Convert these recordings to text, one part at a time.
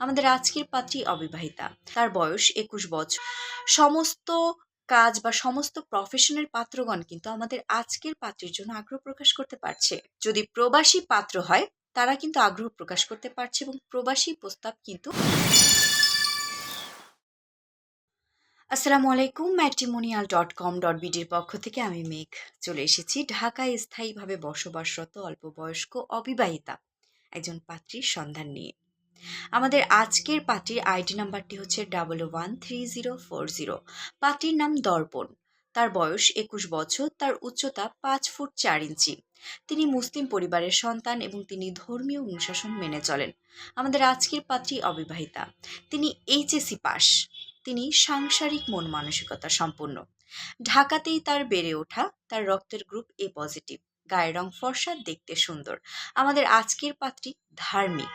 আমাদের আজকের পাত্রী অবিবাহিতা। তার বয়স একুশ বছর। সমস্ত কাজ বা সমস্ত প্রফেশনের পাত্রগণ কিন্তু আমাদের আজকের পাত্রের জন্য আগ্রহ প্রকাশ করতে পারছে। যদি প্রবাসী পাত্র হয়, তারা কিন্তু আগ্রহ প্রকাশ করতে পারছে এবং প্রবাসী প্রস্তাব কিন্তু আসসালামু আলাইকুম ম্যাট্রিমোনিয়াল ডট কম ডট বিডির পক্ষ থেকে আমি মেঘ। চলে এসেছি ঢাকায় স্থায়ীভাবে বসবাসরত অল্প বয়স্ক অবিবাহিতা, একজন পাত্রীর সন্ধান নিয়ে। আমাদের আজকের পাত্রীর আইডি নাম্বারটি হচ্ছে double one three zero four zero পাত্রীর নাম দর্পণ। তার বয়স একুশ বছর, তার উচ্চতা পাঁচ ফুট চার ইঞ্চি। তিনি মুসলিম পরিবারের সন্তান এবং তিনি ধর্মীয় অনুশাসন মেনে চলেন। আমাদের আজকের পাত্রী অবিবাহিতা। তিনি এইচএসি পাস। তিনি সাংসারিক মন মানসিকতা সম্পন্ন। ঢাকাতেই তার বেড়ে ওঠা, তার রক্তের গ্রুপ এ পজিটিভ গায়ের রং ফর্সা, দেখতে সুন্দর। আমাদের আজকের পাত্রী ধার্মিক।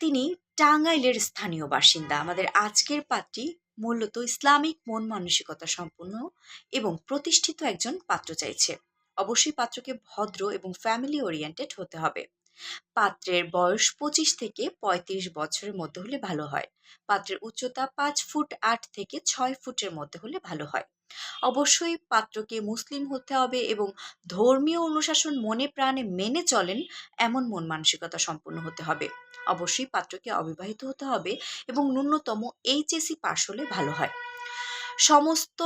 তিনি টাঙ্গাইলের স্থানীয় বাসিন্দা। আমাদের আজকের পাত্রী মূলত ইসলামিক মন মানসিকতা সম্পন্ন এবং প্রতিষ্ঠিত একজন পাত্র চাইছে। অবশ্যই পাত্রকে ভদ্র এবং ফ্যামিলি ওরিয়েন্টেড হতে হবে। পাত্রের বয়স পঁচিশ থেকে পঁয়ত্রিশ বছরের মধ্যে হলে ভালো হয়। পাত্রের উচ্চতা পাঁচ ফুট আট থেকে ছয় ফুটের মধ্যে হলে ভালো হয়। অবশ্যই পাত্রকে মুসলিম হতে হবে এবং ধর্মীয় অনুশাসন মনে প্রাণে মেনে চলেন এমন মন মানসিকতা সম্পন্ন হতে হবে। অবশ্যই পাত্রকে অবিবাহিত হতে হবে এবং ন্যূনতম এইচএসি পাশ হলে ভালো হয়। সমস্ত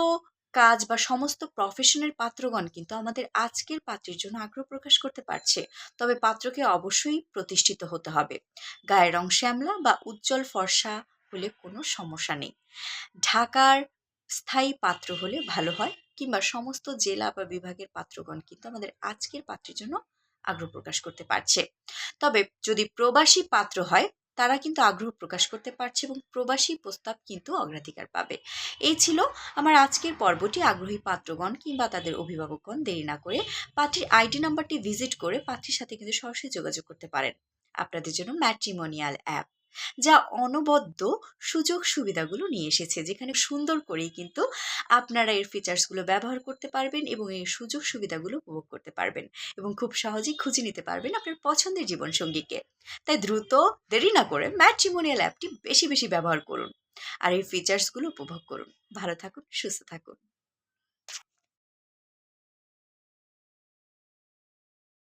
কাজ বা সমস্ত প্রফেশনের পাত্রগণ কিন্তু আমাদের আজকের পাত্রের জন্য আগ্রহ প্রকাশ করতে পারছে। তবে পাত্রকে অবশ্যই প্রতিষ্ঠিত হতে হবে। গায়ের রং শ্যামলা বা উজ্জ্বল ফর্সা হলে কোনো সমস্যা নেই। ঢাকার স্থায়ী পাত্র হলে ভালো হয় কিংবা সমস্ত জেলা বা বিভাগের পাত্রগণ কিন্তু আমাদের আজকের পাত্রের জন্য আগ্রহ প্রকাশ করতে পারছে। তবে যদি প্রবাসী পাত্র হয় তারা কিন্তু আগ্রহ প্রকাশ করতে পারছে এবং প্রবাসী প্রস্তাব কিন্তু অগ্রাধিকার পাবে। এই ছিল আমার আজকের পর্বটি। আগ্রহী পাত্রগণ কিংবা তাদের অভিভাবকগণ দেরি না করে পাত্রীর আইডি নাম্বারটি ভিজিট করে পাত্রীর সাথে কিন্তু সরাসরি যোগাযোগ করতে পারেন। আপনাদের জন্য ম্যাট্রিমোনিয়াল অ্যাপ। যা অনবদ্য সুযোগ সুবিধাগুলো নিয়ে এসেছে, যেখানে সুন্দর করেই কিন্তু আপনারা এর ফিচার্সগুলো ব্যবহার করতে পারবেন এবং এই সুযোগ সুবিধাগুলো উপভোগ করতে পারবেন এবং খুব সহজেই খুঁজে নিতে পারবেন আপনার পছন্দের জীবনসঙ্গীকে। তাই দ্রুত দেরি না করে ম্যাট্রিমোনিয়াল অ্যাপটি বেশি বেশি ব্যবহার করুন আর এই ফিচার্সগুলো উপভোগ করুন। ভালো থাকুন, সুস্থ থাকুন।